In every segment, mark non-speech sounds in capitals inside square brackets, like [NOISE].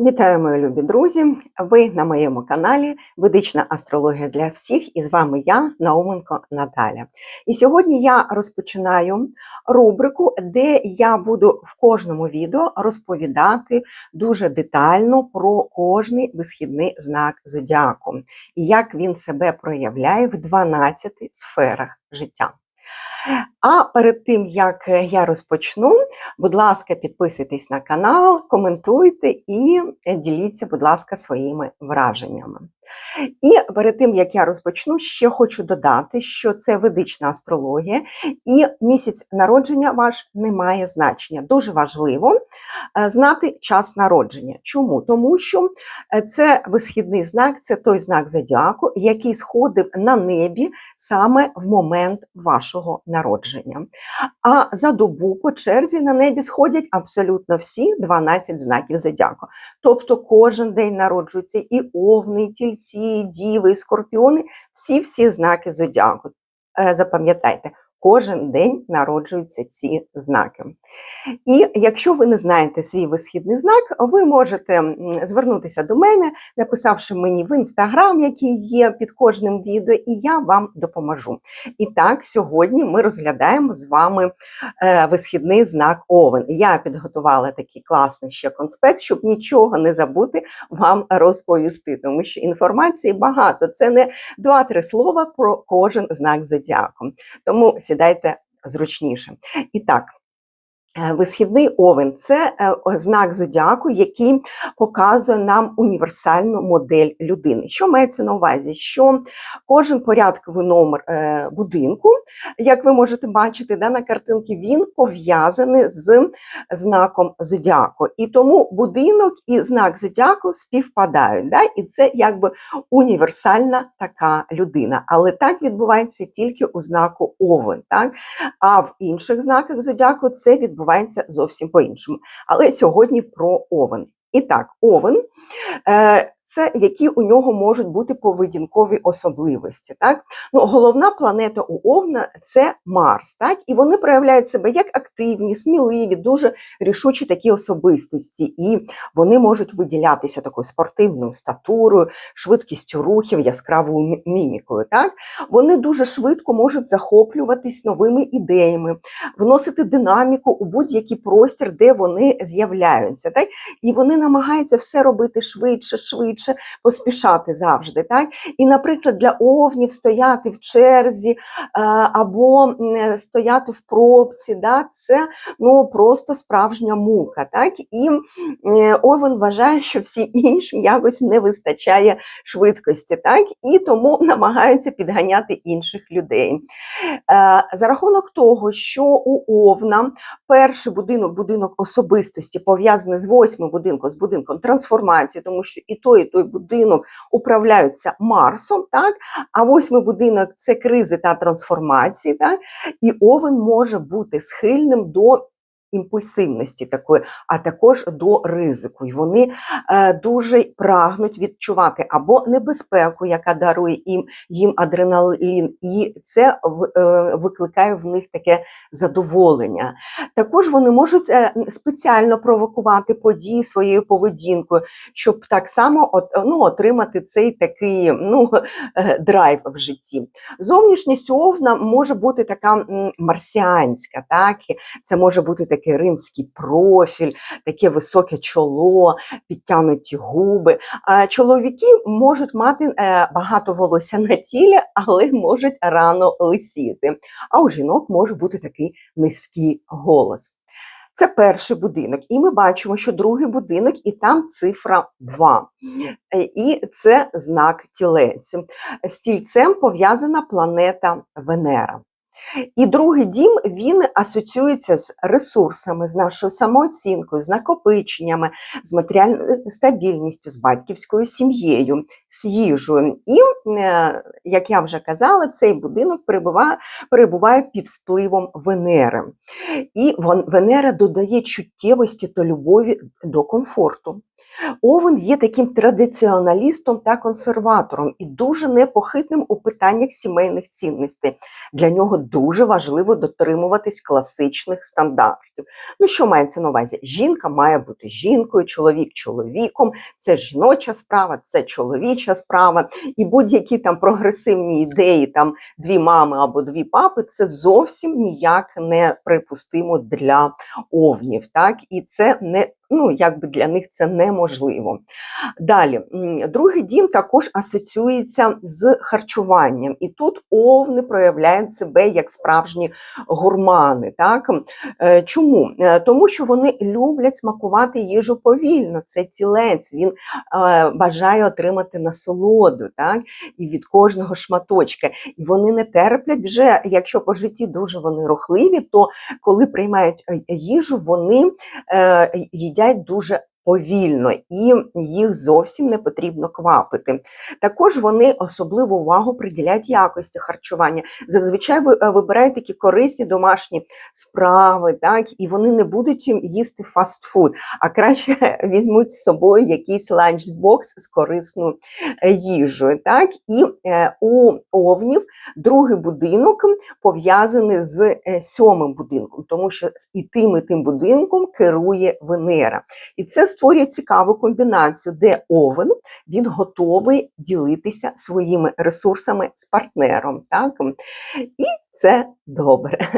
Вітаю, мої любі друзі! Ви на моєму каналі Ведична астрологія для всіх, і з вами я, Науменко Наталя. І сьогодні я розпочинаю рубрику, де я буду в кожному відео розповідати дуже детально про кожний висхідний знак зодіаку і як він себе проявляє в 12 сферах життя. А перед тим, як я розпочну, будь ласка, підписуйтесь на канал, коментуйте і діліться, будь ласка, своїми враженнями. І перед тим, як я розпочну, ще хочу додати, що це ведична астрологія, і місяць народження ваш не має значення. Дуже важливо е, знати час народження. Чому? Тому що е, це висхідний знак, це той знак зодіаку, який сходив на небі саме в момент вашого народження. А за добу по черзі на небі сходять абсолютно всі 12 знаків зодіаку. Тобто кожен день народжуються і овни, і тільці, і діви, і скорпіони, всі-всі знаки зодіаку. Е, Запам'ятайте, кожен день народжуються ці знаки. І якщо ви не знаєте свій висхідний знак, ви можете звернутися до мене, написавши мені в інстаграм, який є під кожним відео, і я вам допоможу. І так, сьогодні ми розглядаємо з вами е, висхідний знак Овен. Я підготувала такий класний ще конспект, щоб нічого не забути вам розповісти, тому що інформації багато. Це не два-три слова про кожен знак зодіаку. Тому сідайте зручніше. І так. Е, Висхідний овен це е, знак зодіаку, який показує нам універсальну модель людини. Що мається на увазі? Що кожен порядковий номер е, будинку, як ви можете бачити да, на картинці, він пов'язаний з знаком зодіаку. І тому будинок і знак зодіаку співпадають. Да? І це якби універсальна така людина. Але так відбувається тільки у знаку Овен. Так? А в інших знаках зодіаку це відбувається зовсім по-іншому. Але сьогодні про Овен. І так, Овен е, це які у нього можуть бути поведінкові особливості. Так? Ну, головна планета у Овна це Марс, так? і вони проявляють себе як активні, сміливі, дуже рішучі такі особистості, і вони можуть виділятися такою спортивною статурою, швидкістю рухів, яскравою мімікою. Так? Вони дуже швидко можуть захоплюватись новими ідеями, вносити динаміку у будь-який простір, де вони з'являються. Так? І вони намагаються все робити швидше, швидше, поспішати завжди. Так? І, наприклад, для овнів стояти в черзі е, або стояти в пробці, да? це ну, просто справжня мука. Так? І е, овен вважає, що всі іншим якось не вистачає швидкості, так? і тому намагаються підганяти інших людей. Е, За рахунок того, що у Овна перший будинок, будинок особистості, пов'язаний з восьмим будинком, з будинком трансформації, тому що і той, і той будинок управляються Марсом, так? а восьмий будинок це кризи та трансформації, так? і Овен може бути схильним до. Імпульсивності такої, а також до ризику. І вони е, дуже прагнуть відчувати або небезпеку, яка дарує їм, їм адреналін, і це е, викликає в них таке задоволення. Також вони можуть е, спеціально провокувати події своєю поведінкою, щоб так само от, ну, отримати цей такий ну, драйв в житті. Зовнішність овна може бути така марсіанська, так? це може бути такий римський профіль, таке високе чоло, підтягнуті губи. Чоловіки можуть мати е, багато волосся на тілі, але можуть рано лисіти. А у жінок може бути такий низький голос. Це перший будинок, і ми бачимо, що другий будинок, і там цифра 2. Е, І це знак тілець. З тільцем пов'язана планета Венера. І другий дім він асоціюється з ресурсами, з нашою самооцінкою, з накопиченнями, з матеріальною стабільністю, з батьківською сім'єю, з їжею. І, е, як я вже казала, цей будинок перебуває, перебуває під впливом Венери. І Венера додає чуттєвості та любові до комфорту. Овен є таким традиціоналістом та консерватором і дуже непохитним у питаннях сімейних цінностей. Для нього дуже важливо дотримуватись класичних стандартів. Ну, що мається на увазі? Жінка має бути жінкою, чоловік чоловіком, це жіноча справа, це чоловіча справа. І будь-які там прогресивні ідеї, там дві мами або дві папи, це зовсім ніяк не припустимо для овнів. Так? І це не ну, якби для них це неможливо. Далі, другий дім також асоціюється з харчуванням, і тут овни проявляють себе як справжні гурмани. Так? Е, Чому? Е, Тому що вони люблять смакувати їжу повільно. Це тілець, він е, бажає отримати насолоду так? і від кожного шматочка. І вони не терплять вже, якщо по житті дуже вони рухливі, то коли приймають їжу, вони е, їдять дуже повільно і їх зовсім не потрібно квапити. Також вони особливу увагу приділяють якості харчування. Зазвичай ви- е, вибирають такі корисні домашні справи, так, і вони не будуть їсти фастфуд, а краще [LAUGHS] візьмуть з собою якийсь ланчбокс з корисною е, їжею. Так, і е, у овнів другий будинок пов'язаний з сьомим будинком, тому що і тим, і тим будинком керує Венера. І це створює цікаву комбінацію, де овен він готовий ділитися своїми ресурсами з партнером. Так? І це добре. [LAUGHS]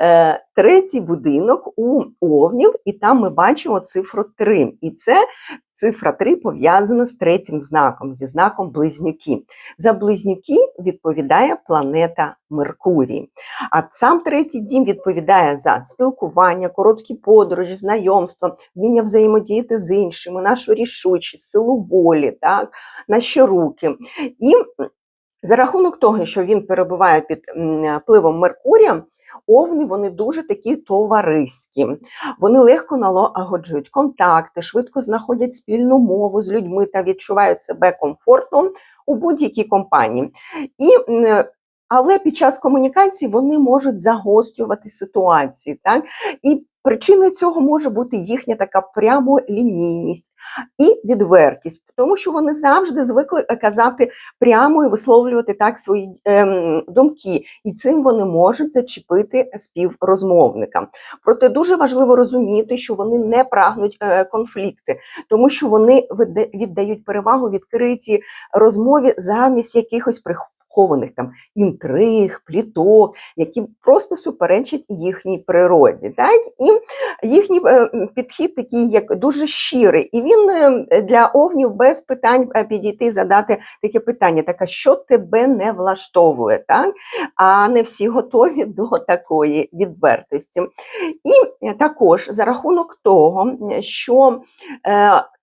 Е, Третій будинок у овнів, і там ми бачимо цифру 3. І це цифра 3 пов'язана з третім знаком, зі знаком близнюки. За близнюки відповідає планета Меркурій. А сам третій дім відповідає за спілкування, короткі подорожі, знайомства, вміння взаємодіяти з іншими, нашу рішучість, силу волі, так, наші руки. І за рахунок того, що він перебуває під впливом Меркурія, овни вони дуже такі товариські. Вони легко налагоджують контакти, швидко знаходять спільну мову з людьми та відчувають себе комфортно у будь-якій компанії. І але під час комунікації вони можуть загострювати ситуації, так? І причиною цього може бути їхня така прямолінійність і відвертість, тому що вони завжди звикли казати прямо і висловлювати так свої ем, думки, і цим вони можуть зачепити співрозмовника. Проте дуже важливо розуміти, що вони не прагнуть е, конфлікти, тому що вони віддають перевагу відкритій розмові замість якихось прихованих там інтриг, пліток, які просто суперечать їхній природі. Так? І їхній е, підхід такий, як дуже щирий, і він е, для овнів без питань е, підійти задати таке питання: так, а що тебе не влаштовує? Так? А не всі готові до такої відвертості. І також за рахунок того, що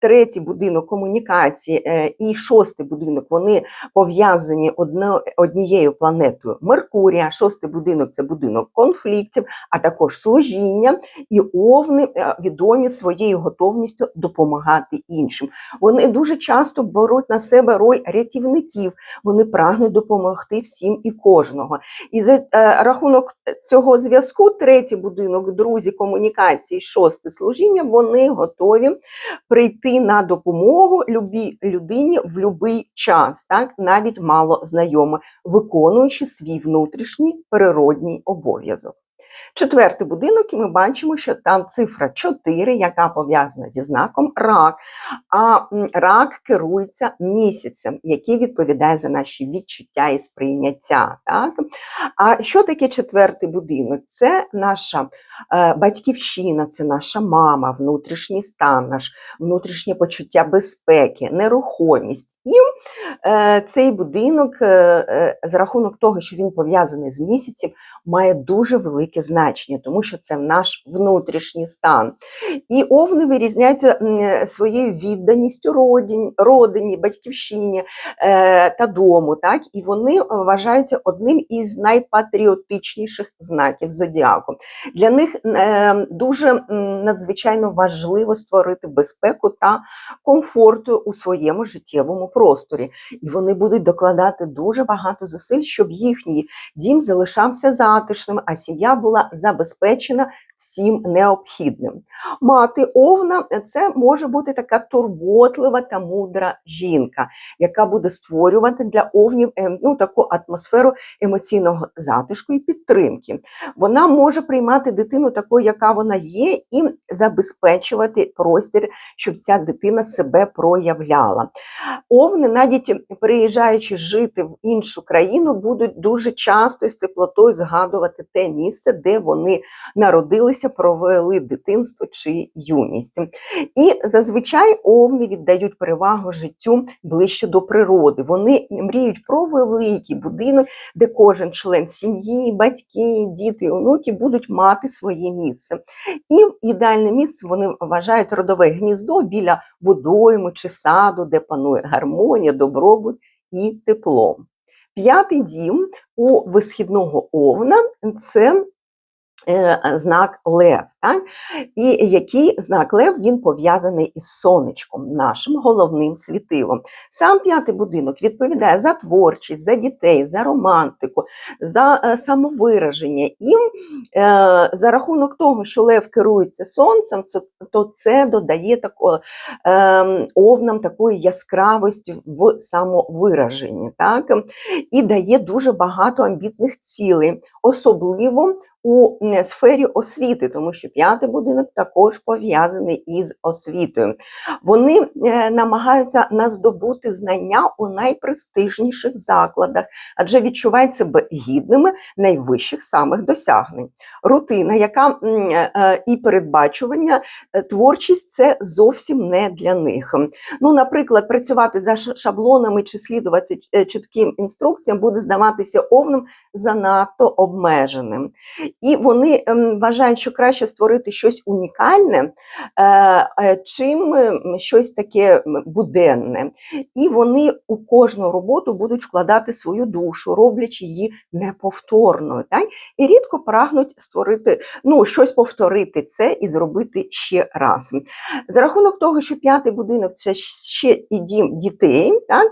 третій будинок комунікації е, і шостий будинок вони пов'язані однією планетою Меркурія. Шостий будинок це будинок конфліктів, а також служіння. І овни е, відомі своєю готовністю допомагати іншим. Вони дуже часто беруть на себе роль рятівників. Вони прагнуть допомогти всім і кожного. І за е, рахунок цього зв'язку, третій будинок, друзі, комунікації, шосте служіння, вони готові прийти на допомогу любій людині в будь-який час, так навіть мало знайоме, виконуючи свій внутрішній природній обов'язок. Четвертий будинок, і ми бачимо, що там цифра 4, яка пов'язана зі знаком рак. А рак керується місяцем, який відповідає за наші відчуття і сприйняття. Так? А що таке четвертий будинок? Це наша е, батьківщина, це наша мама, внутрішній стан, наш внутрішнє почуття безпеки, нерухомість. І е, цей будинок, е, е, за рахунок того, що він пов'язаний з місяцем, має дуже велике значення, тому що це наш внутрішній стан. І овни вирізняються своєю відданістю родині, родині батьківщині е, та дому. Так? І вони е, вважаються одним із найпатріотичніших знаків зодіаку. Для них е, дуже надзвичайно важливо створити безпеку та комфорт у своєму життєвому просторі. І вони будуть докладати дуже багато зусиль, щоб їхній дім залишався затишним, а сім'я була забезпечена всім необхідним. Мати овна це може бути така турботлива та мудра жінка, яка буде створювати для овнів е, ну, таку атмосферу емоційного затишку і підтримки. Вона може приймати дитину такою, яка вона є, і забезпечувати простір, щоб ця дитина себе проявляла. Овни, навіть приїжджаючи жити в іншу країну, будуть дуже часто з теплотою згадувати те місце, де вони народилися, провели дитинство чи юність. І зазвичай овни віддають перевагу життю ближче до природи. Вони мріють про великий будинок, де кожен член сім'ї, батьки, діти онуки будуть мати своє місце. І ідеальне місце вони вважають родове гніздо біля водойму чи саду, де панує гармонія, добробут і тепло. П'ятий дім у висхідного овна це знак Лев. Так? І який знак Лев він пов'язаний із сонечком, нашим головним світилом. Сам п'ятий будинок відповідає за творчість, за дітей, за романтику, за е, самовираження. І е, за рахунок того, що Лев керується сонцем, це- то це додає тако, е, овнам такої яскравості в самовираженні. Так? І дає дуже багато амбітних цілей, особливо у сфері освіти, тому що п'ятий будинок також пов'язаний із освітою. Вони е, намагаються наздобути знання у найпрестижніших закладах, адже відчувають себе гідними найвищих самих досягнень. Рутина, яка е, е, і передбачування, е, творчість це зовсім не для них. Ну, наприклад, працювати за шаблонами чи слідувати е, чітким інструкціям буде здаватися овним занадто обмеженим. І вони ем, вважають, що краще створити щось унікальне, е, е, чим ем, щось таке буденне. І вони у кожну роботу будуть вкладати свою душу, роблячи її неповторною. Так? І рідко прагнуть створити, ну, щось повторити це і зробити ще раз. За рахунок того, що п'ятий будинок це ще і дім дітей, так?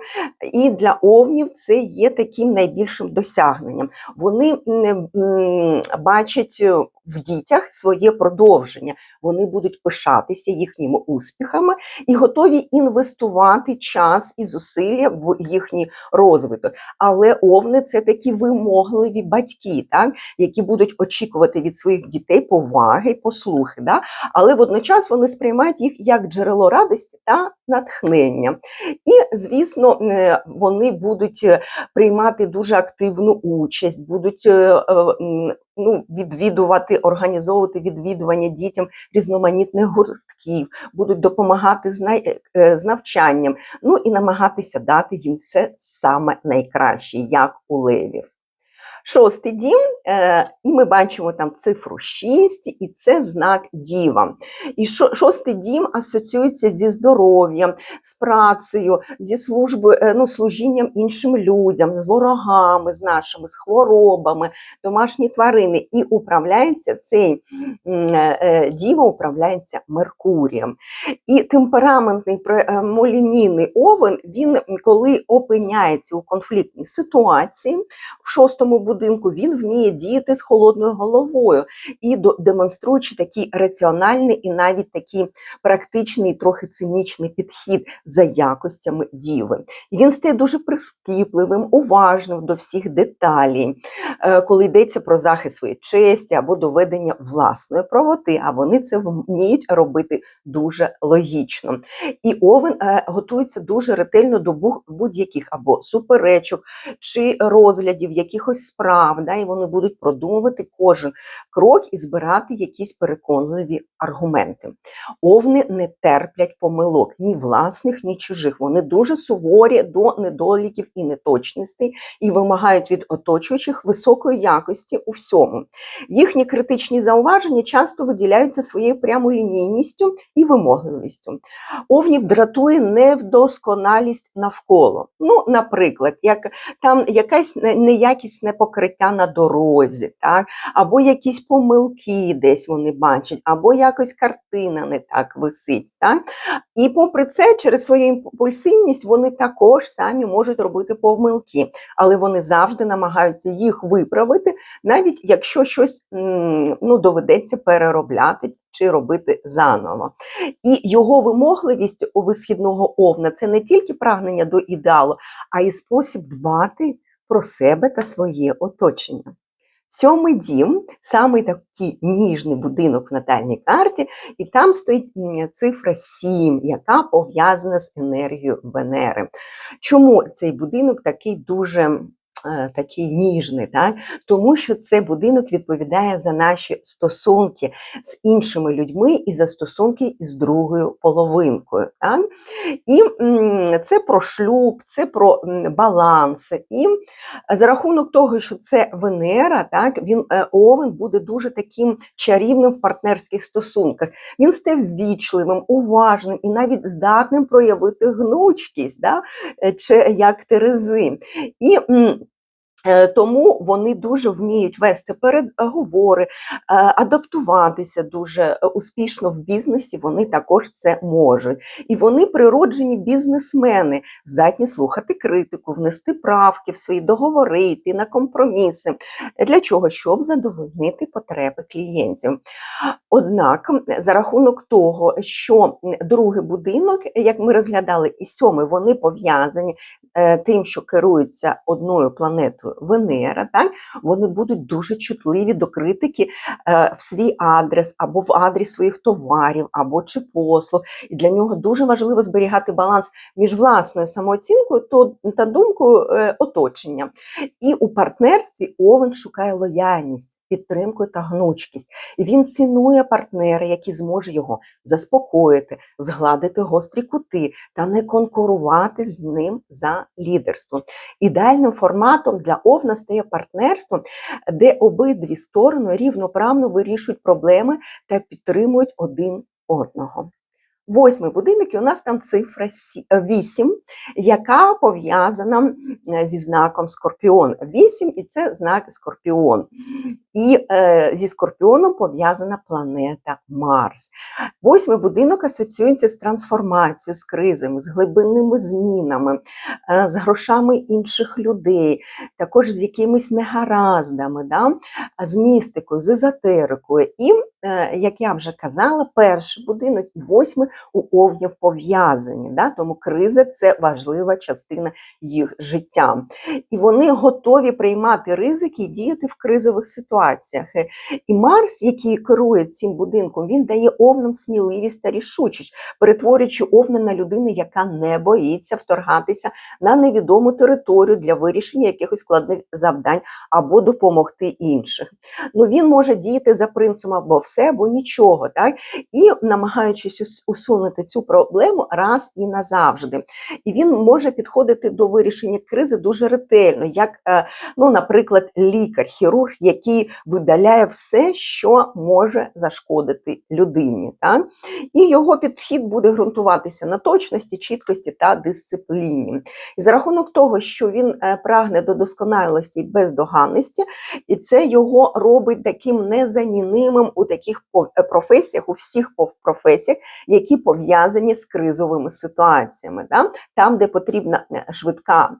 і для овнів це є таким найбільшим досягненням. Вони бачать е, в дітях своє продовження. Вони будуть пишатися їхніми успіхами і готові інвестувати час і зусилля в їхній розвиток. Але овни це такі вимогливі батьки, так? які будуть очікувати від своїх дітей поваги, послухи. Да? Але водночас вони сприймають їх як джерело радості та натхнення. І, звісно, е, вони будуть е, приймати дуже активну участь, будуть ну, відвідувати, організовувати відвідування дітям різноманітних гуртків, будуть допомагати з, най- е, з навчанням, ну і намагатися дати їм все саме найкраще, як у левів. Шостий дім, е, і ми бачимо там цифру 6, і це знак діва. І шо- шостий дім асоціюється зі здоров'ям, з працею, зі службою, е, ну, служінням іншим людям, з ворогами, з нашими, з хворобами, домашні тварини. І управляється цей е, діва управляється Меркурієм. І темпераментний прямолінійний овен, він коли опиняється у конфліктній ситуації в шостому будинку, він вміє діяти з холодною головою і демонструючи такий раціональний і навіть такий практичний, трохи цинічний підхід за якостями діви. І він стає дуже прискіпливим, уважним до всіх деталей, е, коли йдеться про захист своєї честі або доведення власної правоти, а вони це вміють робити дуже логічно. І Овен е, готується дуже ретельно до будь-яких або суперечок чи розглядів якихось справ, да, і вони будуть продумувати кожен крок і збирати якісь переконливі аргументи. Овни не терплять помилок ні власних, ні чужих. Вони дуже суворі до недоліків і неточностей і вимагають від оточуючих високої якості у всьому. Їхні критичні зауваження часто виділяються своєю прямолінійністю і вимогливістю. Овнів дратує невдосконалість навколо. Ну, наприклад, як там якась не- неякісне покриття на дорозі, так? або якісь помилки десь вони бачать, або якось картина не так висить. Так? І попри це, через свою імпульсивність вони також самі можуть робити помилки, але вони завжди намагаються їх виправити, навіть якщо щось ну, доведеться переробляти чи робити заново. І його вимогливість у висхідного овна це не тільки прагнення до ідеалу, а й спосіб дбати про себе та своє оточення. Сьомий дім самий такий ніжний будинок в натальній карті, і там стоїть цифра 7, яка пов'язана з енергією Венери. Чому цей будинок такий дуже такий ніжний? Так? Тому що цей будинок відповідає за наші стосунки з іншими людьми і за стосунки із другою половинкою. Так? І це про шлюб, це про баланс. І за рахунок того, що це Венера, так він е, Овен буде дуже таким чарівним в партнерських стосунках. Він стає ввічливим, уважним і навіть здатним проявити гнучкість, да? е, чи як Терези. І Е, Тому вони дуже вміють вести переговори, е, адаптуватися дуже е, успішно в бізнесі. Вони також це можуть. І вони природжені бізнесмени, здатні слухати критику, внести правки в свої договори, йти на компроміси. Для чого? Щоб задовольнити потреби клієнтів. Однак, за рахунок того, що другий будинок, як ми розглядали, і сьомий, вони пов'язані е, тим, що керуються одною планетою Венера, так, вони будуть дуже чутливі до критики е, в свій адрес або в адрес своїх товарів, або чи послуг. І для нього дуже важливо зберігати баланс між власною самооцінкою то- та думкою е, оточення. І у партнерстві Овен шукає лояльність. Підтримку та гнучкість, і він цінує партнера, який зможе його заспокоїти, згладити гострі кути та не конкурувати з ним за лідерство. Ідеальним форматом для Овна стає партнерство, де обидві сторони рівноправно вирішують проблеми та підтримують один одного. Восьмий будинок, і у нас там цифра 8, яка пов'язана е, зі знаком Скорпіон. 8 і це знак Скорпіон. І е, зі Скорпіоном пов'язана планета Марс. Восьмий будинок асоціюється з трансформацією, з кризами, з глибинними змінами, е, з грошами інших людей, також з якимись негараздами, да? з містикою, з езотерикою. І, е, як я вже казала, перший будинок і восьмий у овнів пов'язані. Да? Тому криза це важлива частина їх життя. І вони готові приймати ризики і діяти в кризових ситуаціях. Е, І Марс, який керує цим будинком, він дає овнам сміливість та рішучість, перетворюючи овна на людину, яка не боїться вторгатися на невідому територію для вирішення якихось складних завдань або допомогти інших. Ну він може діяти за принципом або все, або нічого, так і намагаючись усунути цю проблему раз і назавжди. І він може підходити до вирішення кризи дуже ретельно, як, е, ну, наприклад, лікар, хірург, який видаляє все, що може зашкодити людині. Так? І його підхід буде ґрунтуватися на точності, чіткості та дисципліні. І за рахунок того, що він е, прагне до досконалості і бездоганності, і це його робить таким незамінимим у таких е, професіях, у всіх професіях, які пов'язані з кризовими ситуаціями, да? там, де потрібна е, швидка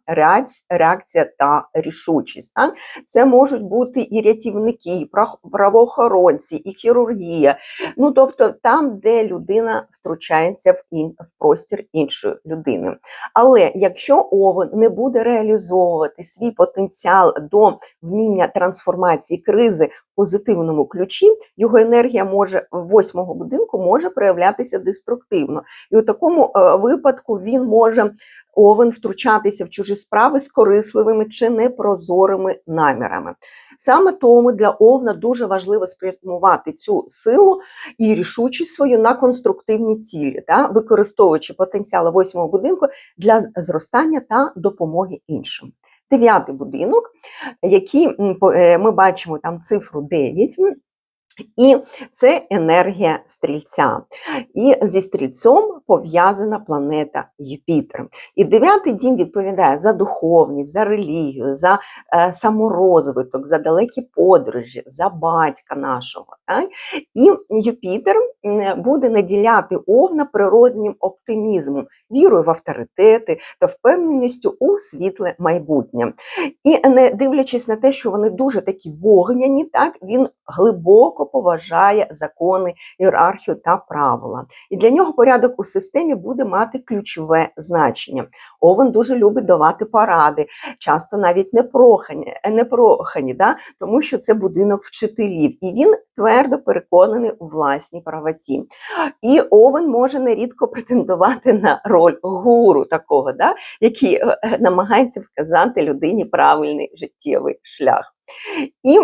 реакція, та рішучість. Так? Це можуть бути і рятівники, і правоохоронці, і хірургія. Ну, тобто там, де людина втручається в, ін, в простір іншої людини. Але якщо Овен не буде реалізовувати свій потенціал до вміння трансформації кризи позитивному ключі, його енергія може восьмого будинку може проявлятися деструктивно. І у такому е, випадку він може Овен втручатися в чужі справи з корисливими чи непрозорими намірами. Саме тому для Овна дуже важливо спрямувати цю силу і рішучість свою на конструктивні цілі, та, використовуючи потенціал восьмого будинку для зростання та допомоги іншим. Дев'ятий будинок, по- е, ми бачимо там цифру 9, І це енергія стрільця. І зі стрільцом пов'язана планета Юпітер. І дев'ятий дім відповідає за духовність, за релігію, за е, саморозвиток, за далекі подорожі, за батька нашого. Так? І Юпітер буде наділяти овна природнім оптимізмом, вірою в авторитети та впевненістю у світле майбутнє. І не дивлячись на те, що вони дуже такі вогняні, так він глибоко поважає закони, ієрархію та правила. І для нього порядок у системі буде мати ключове значення. Овен дуже любить давати поради, часто навіть непрохані, непрохані да? тому що це будинок вчителів, і він твердо переконаний у власній правоті. І Овен може нерідко претендувати на роль гуру такого, да? який е, намагається вказати людині правильний життєвий шлях. І,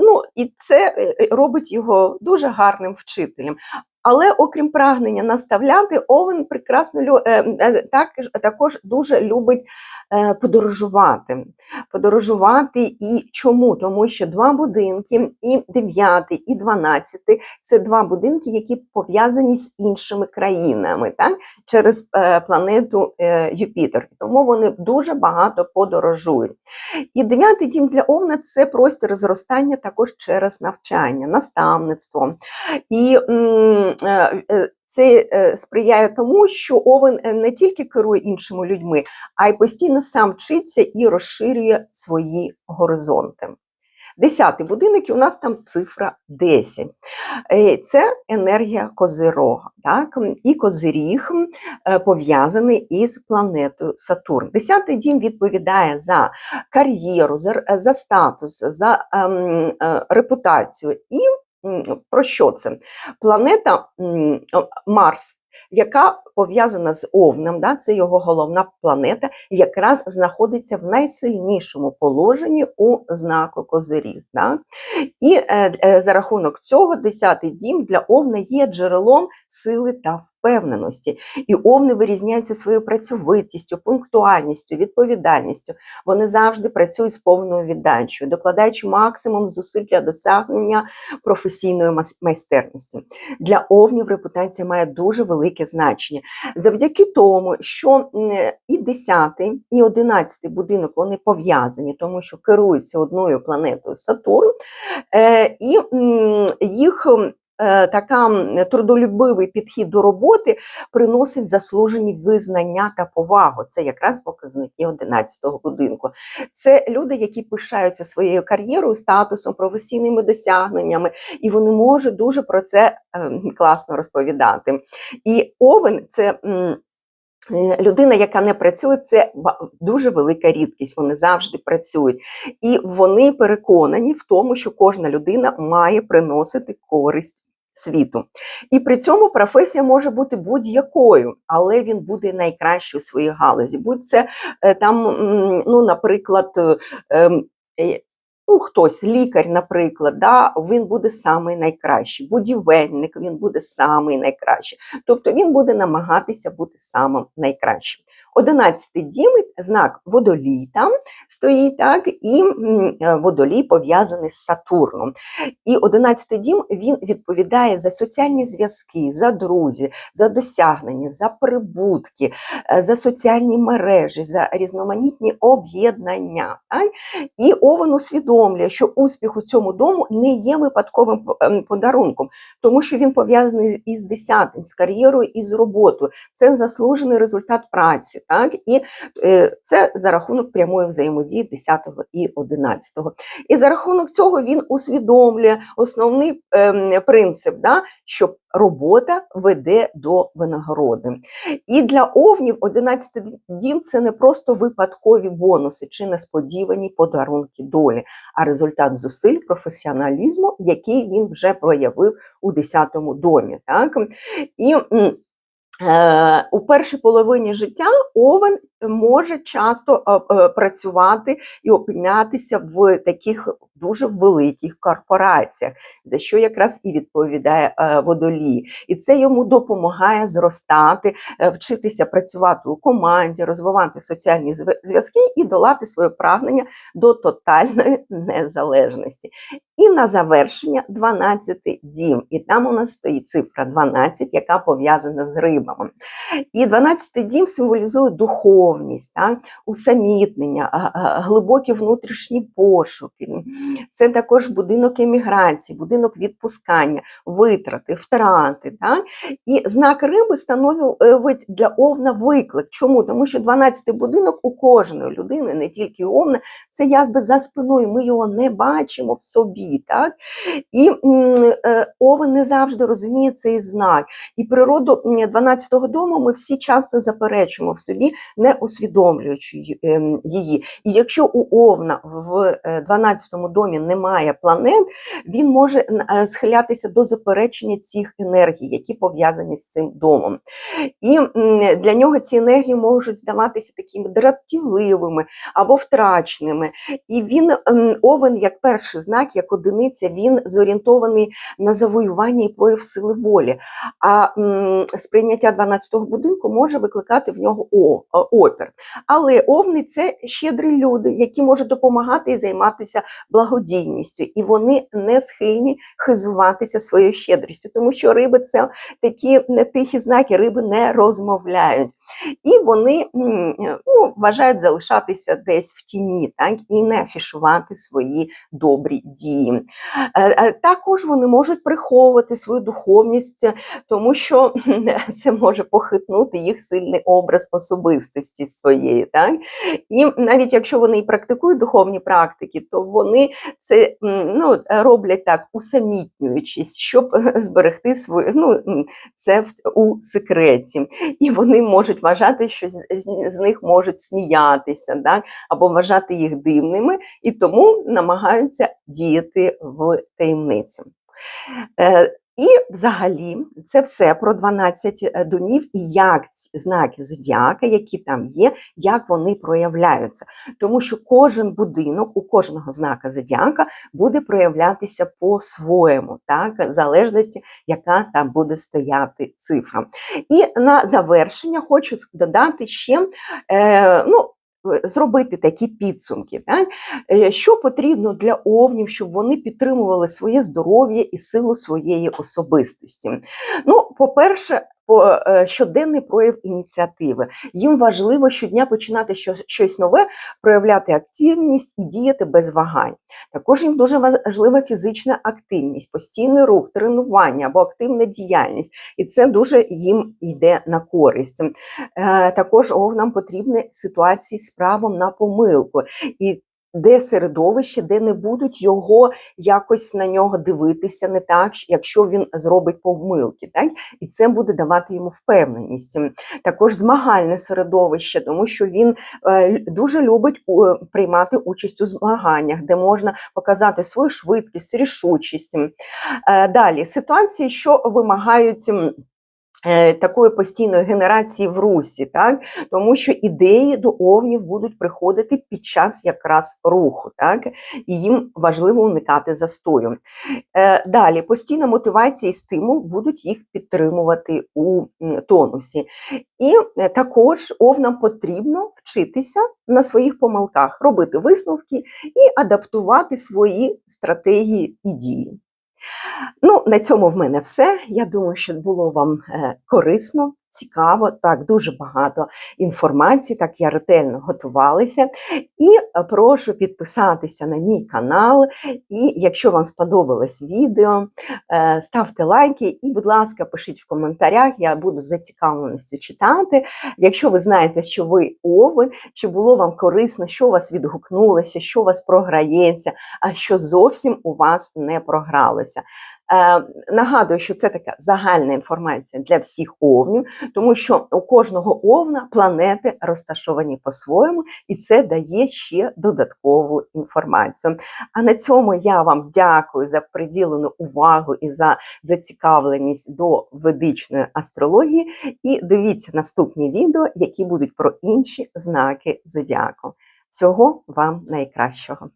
ну, і це е, робить його дуже гарним вчителем. Але окрім прагнення наставляти, Овен прекрасно е, е, так, також дуже любить е, подорожувати. Подорожувати і чому? Тому що два будинки, і дев'ятий, і дванадцятий це два будинки, які пов'язані з іншими країнами, так? через планету Юпітер. Тому вони дуже багато подорожують. І дев'ятий дім для Овна це простір зростання також через навчання, наставництво. І це е, сприяє тому, що Овен е, не тільки керує іншими людьми, а й постійно сам вчиться і розширює свої горизонти. Десятий будинок, і у нас там цифра 10. Е, Це енергія Козирога. Так? І Козиріг е, пов'язаний із планетою Сатурн. Десятий дім відповідає за кар'єру, за, статус, за ем, е, репутацію. І про що це? Планета Марс. Яка пов'язана з Овном, да, це його головна планета, якраз знаходиться в найсильнішому положенні у знаку Козиріг. Да? І е, е, за рахунок цього 10-й дім для Овна є джерелом сили та впевненості. І Овни вирізняються своєю працьовитістю, пунктуальністю, відповідальністю. Вони завжди працюють з повною віддачею, докладаючи максимум зусиль для досягнення професійної майстерності. Для Овнів репутація має дуже велике значення. Завдяки тому, що і 10, і 11 будинок вони пов'язані, тому що керуються одною планетою Сатурн, е, і їх. Е, Така трудолюбивий підхід до роботи приносить заслужені визнання та повагу. Це якраз показники 11-го будинку. Це люди, які пишаються своєю кар'єрою, статусом, професійними досягненнями, і вони можуть дуже про це е, класно розповідати. І овен це. Людина, яка не працює, це дуже велика рідкість. Вони завжди працюють, і вони переконані в тому, що кожна людина має приносити користь світу. І при цьому професія може бути будь-якою, але він буде найкращий у своїй галузі. Будь це е, там, ну, наприклад, е, ем, е, Ну, хтось, лікар, наприклад, да, він буде самий найкращий, будівельник він буде самий найкращий. Тобто він буде намагатися бути самим найкращим. Одинадцятий дім, знак водолій стоїть, так, і е, водолій пов'язаний з Сатурном. І одинадцятий дім він відповідає за соціальні зв'язки, за друзі, за досягнення, за прибутки, е, за соціальні мережі, за різноманітні об'єднання. І Овен усвідомлює, що успіх у цьому дому не є випадковим подарунком, тому що він пов'язаний із десятим, з кар'єрою і з роботою. Це заслужений результат праці. Так? І е, це за рахунок прямої взаємодії 10 і 11. І за рахунок цього він усвідомлює основний ем, принцип, да? що робота веде до винагороди. І для овнів 11 дім це не просто випадкові бонуси чи несподівані подарунки долі, а результат зусиль професіоналізму, який він вже проявив у 10-му домі. Так? І у першій половині життя овен може часто е, е, працювати і опинятися в таких дуже великих корпораціях, за що якраз і відповідає е, водолій. І це йому допомагає зростати, е, вчитися працювати у команді, розвивати соціальні зв'язки і долати своє прагнення до тотальної незалежності. І на завершення 12 дім. І там у нас стоїть цифра 12, яка пов'язана з рибами. І 12 дім символізує духовність, так? усамітнення, глибокі внутрішні пошуки. Це також будинок еміграції, будинок відпускання, витрати, втрати. Так? І знак риби становить для овна виклик. Чому? Тому що 12-й будинок у кожної людини, не тільки у овна, це якби за спиною. Ми його не бачимо в собі. Так? І е, овен не завжди розуміє цей знак. І природу м, 12-го дому ми всі часто заперечуємо в собі, не усвідомлюючи ем, її. І якщо у овна в е, 12-му домі немає планет, він може е, схилятися до заперечення цих енергій, які пов'язані з цим домом. І для нього ці енергії можуть здаватися такими дратівливими або втраченими. І він, ем, овен, як перший знак, як одиниця, він зорієнтований на завоювання і прояв сили волі. А м, сприйняття 12-го будинку може викликати в нього о- опір. Але овни це щедрі люди, які можуть допомагати і займатися благодійністю, і вони не схильні хизуватися своєю щедрістю, тому що риби це такі тихі знаки, риби не розмовляють. І вони ну, вважають залишатися десь в тіні, так і не афішувати свої добрі дії. Е, е, Також вони можуть приховувати свою духовність, е, тому що [LAUGHS] це може похитнути їх сильний образ особистості своєї. Так? І навіть якщо вони і практикують духовні практики, то вони це ну, роблять так, усамітнюючись, щоб зберегти свою, ну, це у секреті. І вони можуть вважати, що з, них можуть сміятися, так? або вважати їх дивними, і тому намагаються діяти в таємниці. І взагалі це все про 12 е, домів і як ці знаки зодіака, які там є, як вони проявляються. Тому що кожен будинок у кожного знака зодіака буде проявлятися по-своєму, так, в залежності, яка там буде стояти цифра. І на завершення хочу додати ще. Е, ну, Зробити такі підсумки, так? Е, що потрібно для овнів, щоб вони підтримували своє здоров'я і силу своєї особистості. Ну, по-перше, по, щоденний прояв ініціативи. Їм важливо щодня починати щось, щось нове, проявляти активність і діяти без вагань. Також їм дуже важлива фізична активність, постійний рух, тренування або активна діяльність. І це дуже їм йде на користь. Е, Також овнам потрібні ситуації з правом на помилку. І де середовище, де не будуть його якось на нього дивитися не так, якщо він зробить помилки, так? і це буде давати йому впевненість. Також змагальне середовище, тому що він е, дуже любить е, приймати участь у змаганнях, де можна показати свою швидкість, рішучість. Е, Далі ситуації, що вимагають. Е, Такої постійної генерації в русі, так тому що ідеї до овнів будуть приходити під час якраз руху, так і їм важливо уникати застою. Е, Далі постійна мотивація і стимул будуть їх підтримувати у тонусі. І е, також овнам потрібно вчитися на своїх помилках, робити висновки і адаптувати свої стратегії і дії. Ну, на цьому в мене все. Я думаю, що було вам е, корисно, цікаво. Так, дуже багато інформації. Так, я ретельно готувалася. І е, прошу підписатися на мій канал. І якщо вам сподобалось відео, е, ставте лайки і, будь ласка, пишіть в коментарях. Я буду з зацікавленістю читати. Якщо ви знаєте, що ви овен, чи було вам корисно, що у вас відгукнулося, що у вас програється, а що зовсім у вас не програлося. Е, нагадую, що це така загальна інформація для всіх овнів, тому що у кожного овна планети розташовані по-своєму, і це дає ще додаткову інформацію. А на цьому я вам дякую за приділену увагу і за зацікавленість до ведичної астрології. І дивіться наступні відео, які будуть про інші знаки зодіаку. Всього вам найкращого!